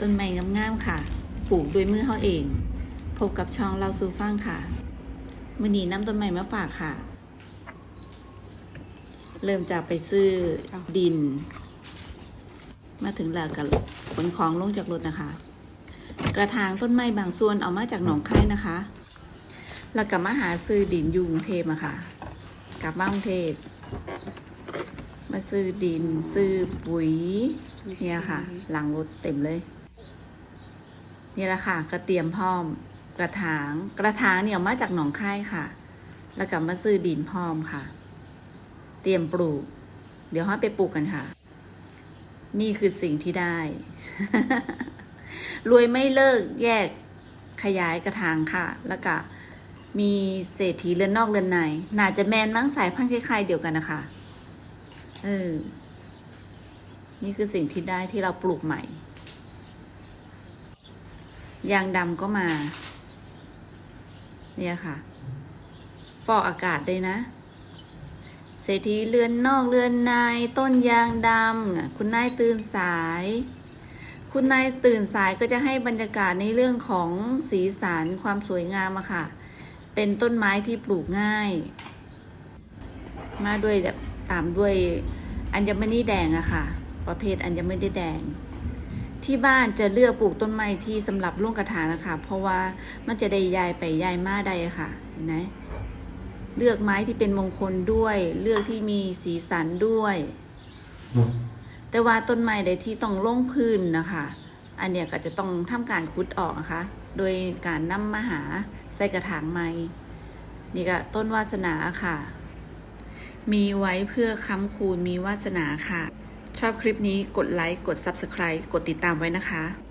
ต้นไม้งามๆค่ะ ปลูกด้วยมือเขาเอง พบกับช่องเราซูฟังค่ะมือนี้น้ำต้นไม้มาฝากค่ะ เริ่มจากไปซื้อดิน มาถึงแล้วกับขนของลงจากรถนะคะ กระถางต้นไม้บางส่วนเอามาจากหนองคายนะคะ แล้วกลับมาหาซื้อดินยุงเทพอะค่ะ กลับมากรุงเทพมาซื้อดินซื้อปุ๋ยเนี่ยค่ะหลังรถเต็มเลย นี่แหละค่ะก็เตรียมพร้อม กระถางกระถางเนี่ยมาจากหนองคายค่ะ แล้วกลับมาซื้อดินพร้อมค่ะ เตรียมปลูก เดี๋ยวห้ไปปลูกกันค่ะ นี่คือสิ่งที่ได้ รวยไม่เลิกแยกขยายกระถางค่ะ แล้วก็มีเศรษฐีเรือนนอกเรือนใน น่าจะแมนมั้งสายพันธุ์คล้ายๆเดียวกันนะคะ เออ นี่คือสิ่งที่ได้ที่เราปลูกใหม่ ยางดำก็มา เนี่ยค่ะ ฟอกอากาศด้วยนะเศรษฐีเรือนนอกเรือนในต้นยางดำคุณนายตื่นสาย คุณนายตื่นสายก็จะให้บรรยากาศในเรื่องของสีสันความสวยงามอะค่ะ เป็นต้นไม้ที่ปลูกง่าย มาด้วยแบบตามด้วยอัญมณีแดงอะค่ะ ประเภทอัญมณีแดง ที่บ้านจะเลือกปลูกต้นไม้ที่สำหรับร่วงกระถางนะคะ เพราะว่ามันจะได้ยายไปยายมาได้ค่ะ เห็นไหมเลือกไม้ที่เป็นมงคลด้วย เลือกที่มีสีสันด้วย แต่ว่าต้นไม้ใดที่ต้องลงพื้นนะคะ อันเนี้ยก็จะต้องทำการคุดออกนะคะ โดยการนำมาหาใส่กระถางไม้นี่ก็ต้นวาสนาค่ะ มีไว้เพื่อค้ำคูณมีวาสนาค่ะ ชอบคลิปนี้กดไลค์ กด Subscribe กดติดตามไว้นะคะ